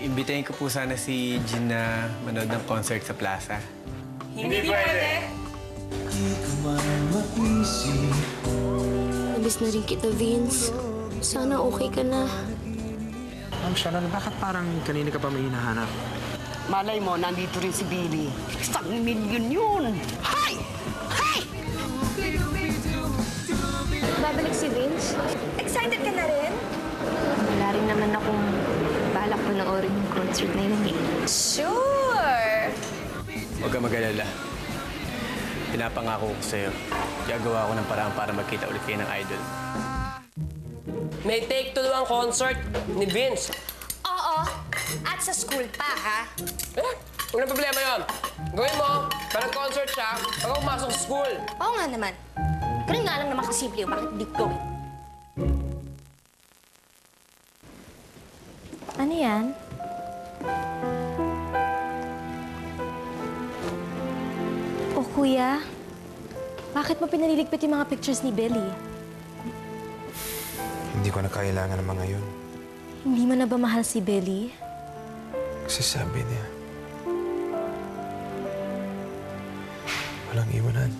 imbitahin ko po sana si Jean na manood ng concert sa plaza. Hindi pwede. Nabis na rin kita, Vince. Sana okay ka na. Ma'am Shannon, bakit parang kanina ka pa may hinahanap? Malay mo, nandito rin si Billy. Isang milyon yun. Hay! Hay! Babalik si Vince? Excited ka na rin? Wala rin naman akong balak panoorin yung concert na yun. Sure! Huwag ka mag-alala. Pinapangako ko sa'yo. Gagawa ko ng paraan para magkita ulit kayo ng idol. May take two ang concert ni Vince. Oo. At sa school pa, ha? Eh, ano problema yon? Gawin mo, parang concert siya, pag pumasok sa school. Oo nga naman. Ganun nga lang naman kasimple yung bakit di ko gawin. Ano yan? O kuya, bakit mo pinaliligpit yung mga pictures ni Billy? Hindi ko na kailangan ng mga yun. Hindi mo na ba mahal si Billy? Kasi sabi niya, walang iwanan.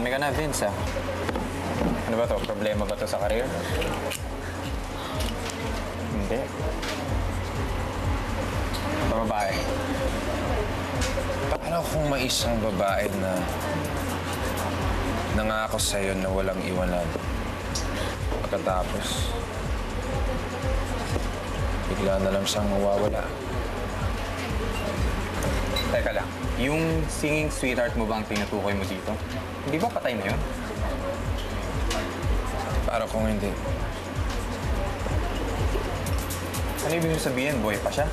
Nakakarami ka na, Vince, ah. Ano ba to? Problema ba to sa career? Hindi. Babae. Paano kung may isang babae na nangako sa'yo na walang iwanan? Pagkatapos, bigla na lang siyang mawawala. Yung singing sweetheart mo ba ang tinutukoy mo dito? Hindi ba patay na yun? Para kung hindi, Ano ibig sabihin? Boy pa siya?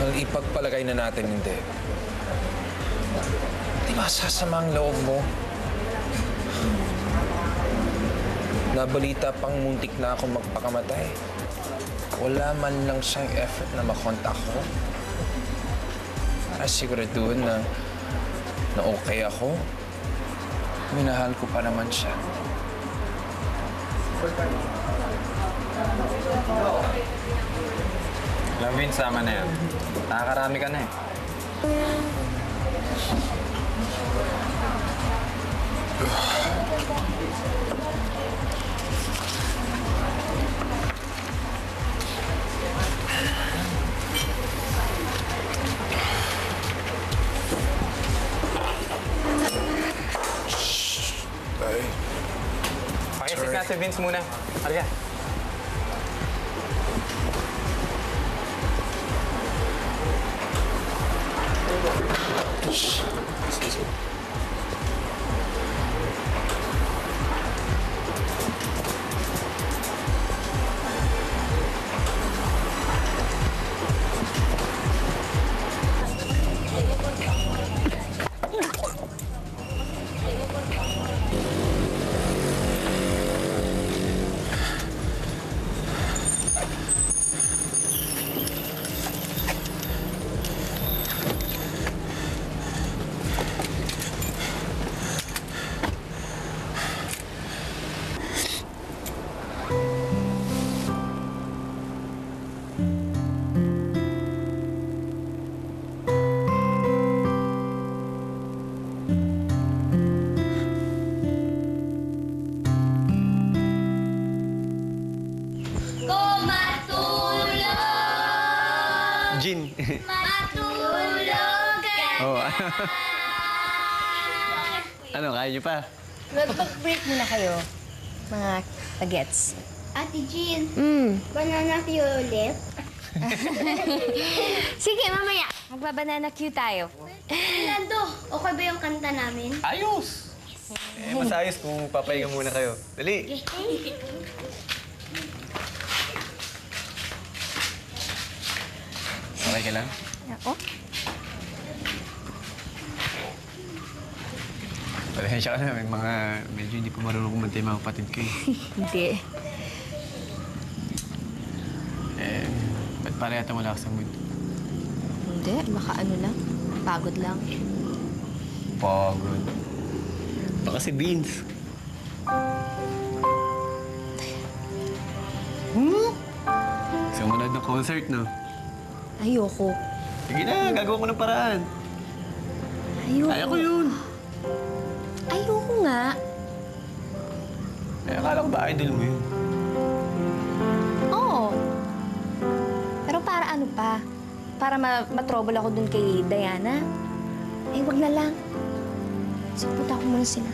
ang ipagpalagay na natin hindi. Di ba sasama ang loob mo? Nabalita pang muntik na ako magpakamatay. Wala man lang siyang effort na makontak ko. Para siguraduhin na, na okay ako. Minahal ko pa naman siya. Alam, Vince, sama na yan. Nakakarami ka na eh. Vince muna. Halika. ano, kaya niyo pa? Mag-break muna kayo, mga bagets. Ate Jean, Mm. banana ulit. Sige, mamaya. Magbabanana cue tayo. Nando, okay ba yung kanta namin? Ayos! Eh, mas ayos kung papahinga muna kayo. Dali! Okay ka lang? Ako? Pasensya ka na, may mga medyo hindi pa marunong kumanta yung mga kapatid ko eh. Hindi. eh, ba't parehata wala ka sa mood? Hindi. Makaano lang. Pagod lang. Pagod. Baka si Beans. Hmm? Mo na ng concert, no? Ayoko. Sige na, gagawa ko ng paraan. Ayoko. Kaya ko yun. Nga. Eh, akala ko ba idol mo yun? Oo. Pero para ano pa? Para ma matrouble ako dun kay Diana? Eh, wag na lang. Sipunta ko muna sila.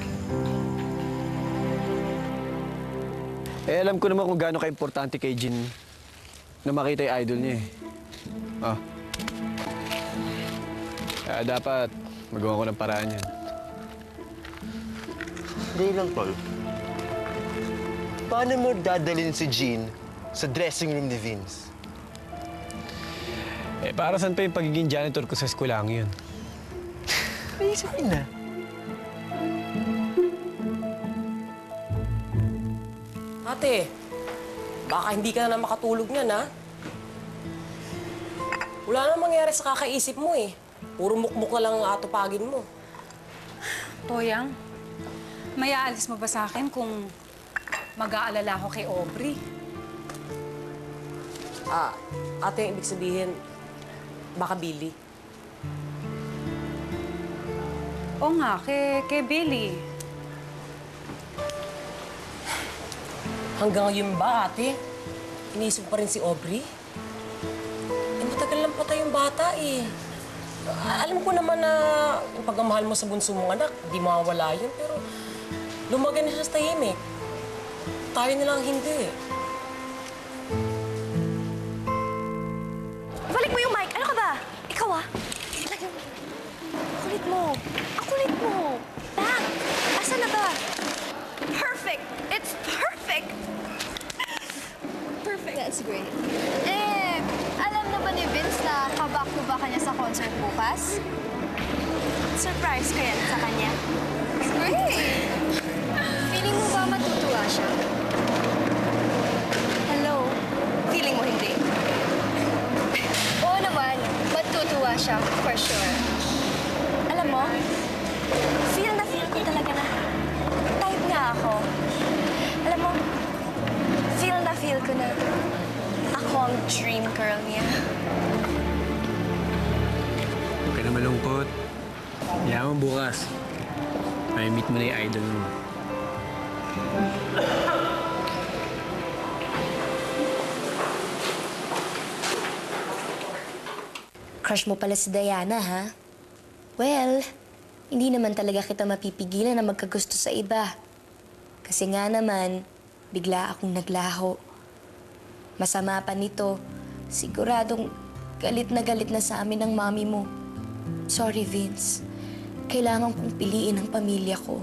Eh, alam ko naman kung gaano ka-importante kay Jin na makita yung idol niya eh. Ah. Kaya dapat magawa ko ng paraan yan. Hindi lang, Tol. Paano mo dadalhin si Jean sa dressing room ni Vince? Eh, para saan pa yung pagiging janitor ko sa eskwelahan yun? May isipin na. Ate, baka hindi ka na makatulog niyan, ha? Wala na mangyari sa kakaisip mo, eh. Puro mukmuk na lang ang atupagin mo. Toyang, may aalis mo ba sa akin kung mag-aalala ako kay Aubrey? Ah, ate, ibig sabihin, baka Billy. Oo nga, kay, kay Billy. Hanggang ngayon ba, ate? Iniisip pa rin si Aubrey? Eh, matagal lang patay yung bata, eh. Alam ko naman na yung pagmamahal mo sa bunso mong anak, di mawawala yun, pero lumagay na siya sa tahimik. Tayo na lang hindi. Balik mo yung mic! Ano ka ba? Ikaw ah! Lagyan mo. Kulit mo. Ang kulit mo. Back! Asa na ba? Perfect! It's perfect! Perfect. That's great. Eh, alam na ba ni Vince na kabak to ba kanya sa concert bukas? Surprise ko yan sa kanya. Great! Matutuwa siya? Hello? Feeling mo hindi? Oo naman, matutuwa siya, for sure. Alam mo, feel na feel ko talaga na type nga ako. Alam mo, feel na feel ko na ako ang dream girl niya. Huwag ka na malungkot. Yaman bukas. May meet mo na yung idol mo. Crush mo pala si Diana, ha? Well, hindi naman talaga kita mapipigilan na magkagusto sa iba. Kasi nga naman, bigla akong naglaho. Masama pa nito, siguradong galit na galit na sa amin ng mami mo. Sorry, Vince. Kailangan kong piliin ang pamilya ko.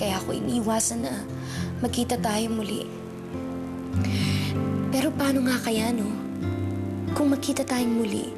Kaya ako iniwasan na magkita tayo muli. Pero paano nga kaya, no? Kung magkita tayong muli,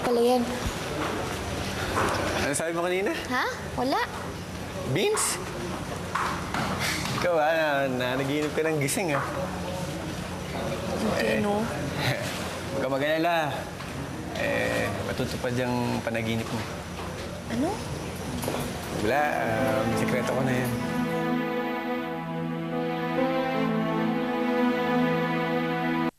pala yan. Ano sabi mo kanina? Ha? Wala. Beans? Ikaw ah, na, na naginip ka ng gising ah. Hindi, no? Huwag ka mag-alala. Eh, matutupad yung panaginip mo. Ano? Wala, um, sikreto ko na yan.